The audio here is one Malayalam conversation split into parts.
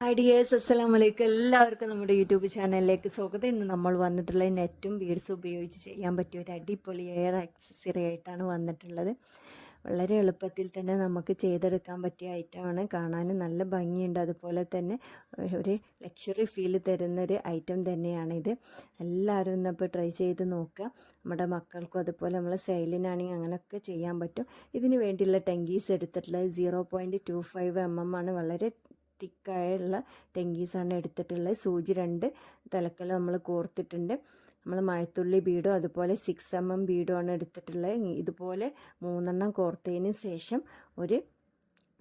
ഐഡിയേഴ്സ് അസ്സലാം വലൈക്കും എല്ലാവർക്കും നമ്മുടെ യൂട്യൂബ് ചാനലിലേക്ക് സ്വാഗതം. ഇന്ന് നമ്മൾ വന്നിട്ടുള്ള നെറ്റും ബീഡ്സും ഉപയോഗിച്ച് ചെയ്യാൻ പറ്റിയ ഒരു അടിപൊളി എയർ ആക്സസറി ആയിട്ടാണ് വന്നിട്ടുള്ളത്. വളരെ എളുപ്പത്തിൽ തന്നെ നമുക്ക് ചെയ്തെടുക്കാൻ പറ്റിയ ഐറ്റമാണ് കാണാൻ നല്ല ഭംഗിയുണ്ട്. അതുപോലെ തന്നെ ഒരു ലക്ഷറി ഫീൽ തരുന്ന ഒരു ഐറ്റം തന്നെയാണിത് എല്ലാവരും ഇന്നിപ്പോൾ ട്രൈ ചെയ്ത് നോക്കുക. നമ്മുടെ മക്കൾക്കും അതുപോലെ നമ്മൾ സെയിലിനാണെങ്കിൽ അങ്ങനെയൊക്കെ ചെയ്യാൻ പറ്റും. ഇതിന് വേണ്ടിയുള്ള ടെങ്കീസ് എടുത്തിട്ടുള്ളത് zero point two five M M ആണ്. വളരെ തിക്കായുള്ള ടെങ്കീസാണ് എടുത്തിട്ടുള്ളത്. സൂചി രണ്ട് തലക്കൽ നമ്മൾ കോർത്തിട്ടുണ്ട്. നമ്മൾ മഴത്തുള്ളി ബീഡോ അതുപോലെ സിക്സ് എം എം ബീഡോ ആണ് എടുത്തിട്ടുള്ളത് ഇതുപോലെ മൂന്നെണ്ണം കോർത്തതിന് ശേഷം ഒരു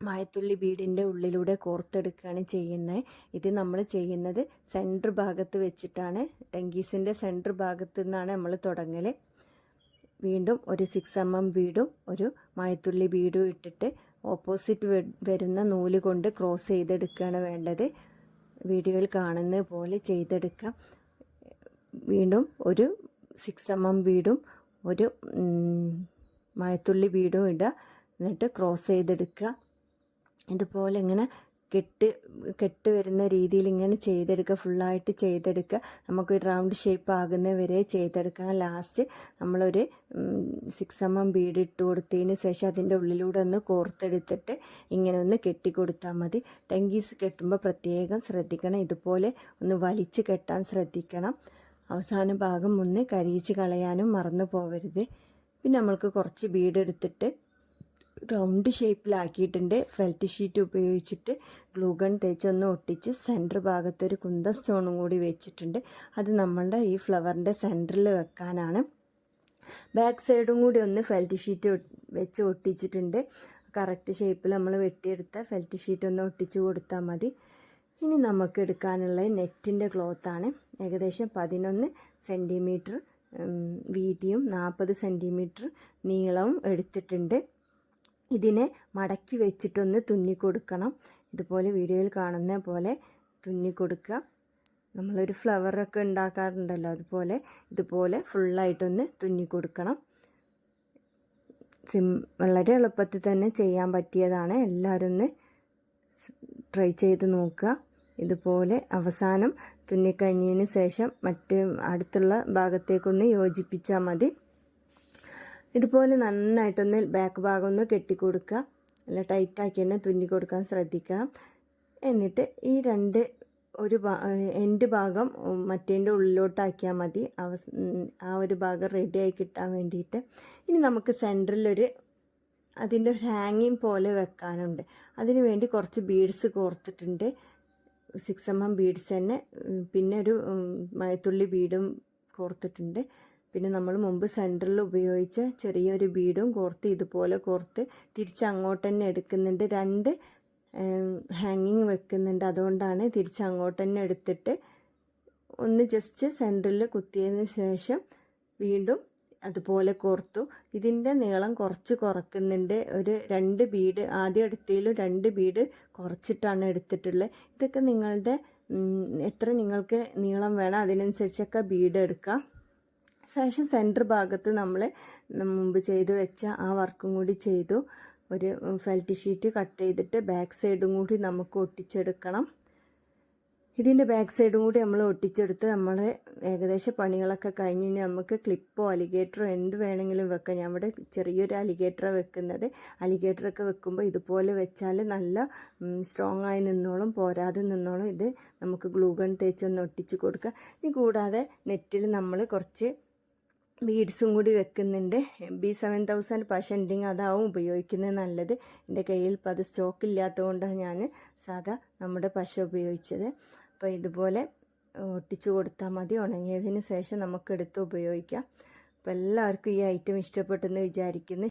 മഴത്തുള്ളി ബീഡിന്റെ ഉള്ളിലൂടെ കോർത്തെടുക്കുകയാണ് ചെയ്യുന്നത്. ഇത് നമ്മൾ ചെയ്യുന്നത് സെന്റർ ഭാഗത്ത് വെച്ചിട്ടാണ്. ടെങ്കീസിന്റെ സെന്റർ ഭാഗത്തു നിന്നാണ് നമ്മൾ തുടങ്ങൽ വീണ്ടും ഒരു സിക്സ് എം എം ബീഡും ഒരു മഴത്തുള്ളി ബീഡും ഇട്ടിട്ട് ഓപ്പോസിറ്റ് വരുന്ന നൂൽ കൊണ്ട് ക്രോസ് ചെയ്തെടുക്കുകയാണ് വേണ്ടത്. വീഡിയോയിൽ കാണുന്ന പോലെ ചെയ്തെടുക്കാം. വീണ്ടും ഒരു സിക്സ് എം എം ബീഡും ഒരു മഴത്തുള്ളി വീടും ഇടുക. എന്നിട്ട് ക്രോസ് ചെയ്തെടുക്കുക. ഇതുപോലെ ഇങ്ങനെ കെട്ട് കെട്ട് വരുന്ന രീതിയിൽ ഇങ്ങനെ ചെയ്തെടുക്കുക. ഫുള്ളായിട്ട് ചെയ്തെടുക്കുക. നമുക്ക് റൗണ്ട് ഷേപ്പ് ആകുന്ന വരെ ചെയ്തെടുക്കുക. ലാസ്റ്റ് നമ്മളൊരു സിക്സ് എം എം ബീഡ് ഇട്ട് കൊടുത്തതിന് ശേഷം അതിന്റെ ഉള്ളിലൂടെ ഒന്ന് കോർത്തെടുത്തിട്ട് ഇങ്ങനെ ഒന്ന് കെട്ടി കൊടുത്താൽ മതി. ടെങ്കീസ് കെട്ടുമ്പോൾ പ്രത്യേകം ശ്രദ്ധിക്കണം. ഇതുപോലെ ഒന്ന് വലിച്ചു കെട്ടാൻ ശ്രദ്ധിക്കണം. അവസാന ഭാഗം ഒന്ന് കരിയിച്ച് കളയാനും മറന്നു പോകരുത്. പിന്നെ നമ്മൾക്ക് കുറച്ച് ബീഡ് എടുത്തിട്ട് റൗണ്ട് ഷേപ്പിലാക്കിയിട്ടുണ്ട് ഫെൽറ്റ് ഷീറ്റ് ഉപയോഗിച്ചിട്ട് ഗ്ലൂഗൺ തേച്ചൊന്ന് ഒട്ടിച്ച് സെന്റർ ഭാഗത്തൊരു കുന്ത സ്റ്റോണും കൂടി വെച്ചിട്ടുണ്ട്. അത് നമ്മളുടെ ഈ ഫ്ലവറിന്റെ സെന്ററിൽ വെക്കാനാണ്. ബാക്ക് സൈഡും കൂടി ഒന്ന് ഫെൽറ്റ് ഷീറ്റ് വെച്ച് ഒട്ടിച്ചിട്ടുണ്ട്. കറക്റ്റ് ഷേപ്പിൽ നമ്മൾ വെട്ടിയെടുത്ത ഫെൽറ്റ് ഷീറ്റ് ഒന്ന് ഒട്ടിച്ച് കൊടുത്താൽ മതി. ഇനി നമുക്ക് എടുക്കാനുള്ള നെറ്റിന്റെ ക്ലോത്താണ് ഏകദേശം പതിനൊന്ന് സെന്റിമീറ്റർ വീതിയും നാൽപ്പത് സെന്റിമീറ്റർ നീളവും എടുത്തിട്ടുണ്ട്. ഇതിനെ മടക്കി വെച്ചിട്ടൊന്ന് തുന്നി കൊടുക്കണം. ഇതുപോലെ വീഡിയോയിൽ കാണുന്ന പോലെ തുന്നി കൊടുക്കുക. നമ്മളൊരു ഫ്ലവറൊക്കെ ഉണ്ടാക്കാറുണ്ടല്ലോ അതുപോലെ ഇതുപോലെ ഫുള്ളായിട്ടൊന്ന് തുന്നി കൊടുക്കണം. സിം വളരെ എളുപ്പത്തിൽ തന്നെ ചെയ്യാൻ പറ്റിയതാണ്. എല്ലാവരും ഒന്ന് ട്രൈ ചെയ്ത് നോക്കുക. ഇതുപോലെ അവസാനം തുന്നിക്കഴിഞ്ഞതിന് ശേഷം മറ്റ് അടുത്തുള്ള ഭാഗത്തേക്കൊന്ന് യോജിപ്പിച്ചാൽ മതി. ഇതുപോലെ നന്നായിട്ടൊന്ന് ബാക്ക് ഭാഗം ഒന്ന് കെട്ടിക്കൊടുക്കുക. നല്ല ടൈറ്റാക്കി തന്നെ തുന്നി കൊടുക്കാൻ ശ്രദ്ധിക്കണം. എന്നിട്ട് ഈ രണ്ട് ഒരു എൻഡ് ഭാഗം മറ്റേന്റെ ഉള്ളിലോട്ടാക്കിയാൽ മതി. അവ ആ ഒരു ഭാഗം റെഡിയായി കിട്ടാൻ വേണ്ടിയിട്ട്. ഇനി നമുക്ക് സെന്ററിലൊരു അതിന്റെ ഒരു ഹാങ്ങിങ് പോലെ വെക്കാനുണ്ട്. അതിന് വേണ്ടി കുറച്ച് ബീഡ്സ് കോർത്തിട്ടുണ്ട്. സിക്സ് എം എം ബീഡ്സ് തന്നെ. പിന്നെ ഒരു മഴത്തുള്ളി ബീഡും കോർത്തിട്ടുണ്ട്. പിന്നെ നമ്മൾ മുമ്പ് സെന്ററിൽ ഉപയോഗിച്ച ചെറിയൊരു ബീഡും കോർത്ത് ഇതുപോലെ കോർത്ത് തിരിച്ച് അങ്ങോട്ട് തന്നെ എടുക്കുന്നുണ്ട്. രണ്ട് ഹാങ്ങിങ് വെക്കുന്നുണ്ട്. അതുകൊണ്ടാണ് തിരിച്ച് അങ്ങോട്ട് തന്നെ എടുത്തിട്ട് ഒന്ന് ജസ്റ്റ് സെന്ററിൽ കുത്തിയതിന് ശേഷം വീണ്ടും അതുപോലെ കോർത്തു. ഇതിന്റെ നീളം കുറച്ച് കുറക്കുന്നുണ്ട്. ഒരു രണ്ട് ബീഡ് ആദ്യം എടുത്തതിലും രണ്ട് ബീഡ് കുറച്ചിട്ടാണ് എടുത്തിട്ടുള്ളത്. ഇതൊക്കെ നിങ്ങളുടെ എത്ര നിങ്ങൾക്ക് നീളം വേണം അതിനനുസരിച്ചൊക്കെ ബീഡ് എടുക്കാം. ശേഷം സെന്റർ ഭാഗത്ത് നമ്മൾ മുമ്പ് ചെയ്ത് വെച്ച ആ വർക്കും കൂടി ചെയ്തു. ഒരു ഫെൽറ്റ് ഷീറ്റ് കട്ട് ചെയ്തിട്ട് ബാക്ക് സൈഡും കൂടി നമുക്ക് ഒട്ടിച്ചെടുക്കണം. ഇതിന്റെ ബാക്ക് സൈഡും കൂടി നമ്മൾ ഒട്ടിച്ചെടുത്ത് നമ്മൾ ഏകദേശം പണികളൊക്കെ കഴിഞ്ഞ് നമുക്ക് ക്ലിപ്പോ അലിഗേറ്ററോ എന്ത് വേണമെങ്കിലും വെക്കാം. ഞാൻ ഇവിടെ ചെറിയൊരു അലിഗേറ്റർ വെക്കുന്നത്. അലിഗേറ്ററൊക്കെ വെക്കുമ്പോൾ ഇതുപോലെ വെച്ചാൽ നല്ല സ്ട്രോങ് ആയി നിന്നോളും പോരാതെ നിന്നോളും. ഇത് നമുക്ക് ഗ്ലൂഗൺ തേച്ചൊന്ന് ഒട്ടിച്ച് കൊടുക്കുക. ഇനി കൂടാതെ നെറ്റിൽ നമ്മൾ കുറച്ച് ബീഡ്സും കൂടി വെക്കുന്നുണ്ട്. ബി സെവൻ തൗസൻഡ് പശ ഉണ്ടെങ്കിൽ അതാവും ഉപയോഗിക്കുന്നത് നല്ലത്. എന്റെ കയ്യിൽ ഇപ്പോൾ അത് സ്റ്റോക്ക് ഇല്ലാത്തതുകൊണ്ടാണ് ഞാൻ സാധാ നമ്മുടെ പശ ഉപയോഗിച്ചത്. അപ്പോൾ ഇതുപോലെ ഒട്ടിച്ചു കൊടുത്താൽ മതി. ഉണങ്ങിയതിന് ശേഷം നമുക്കെടുത്ത് ഉപയോഗിക്കാം. അപ്പോൾ എല്ലാവർക്കും ഈ ഐറ്റം ഇഷ്ടപ്പെട്ടെന്ന് വിചാരിക്കുന്നു.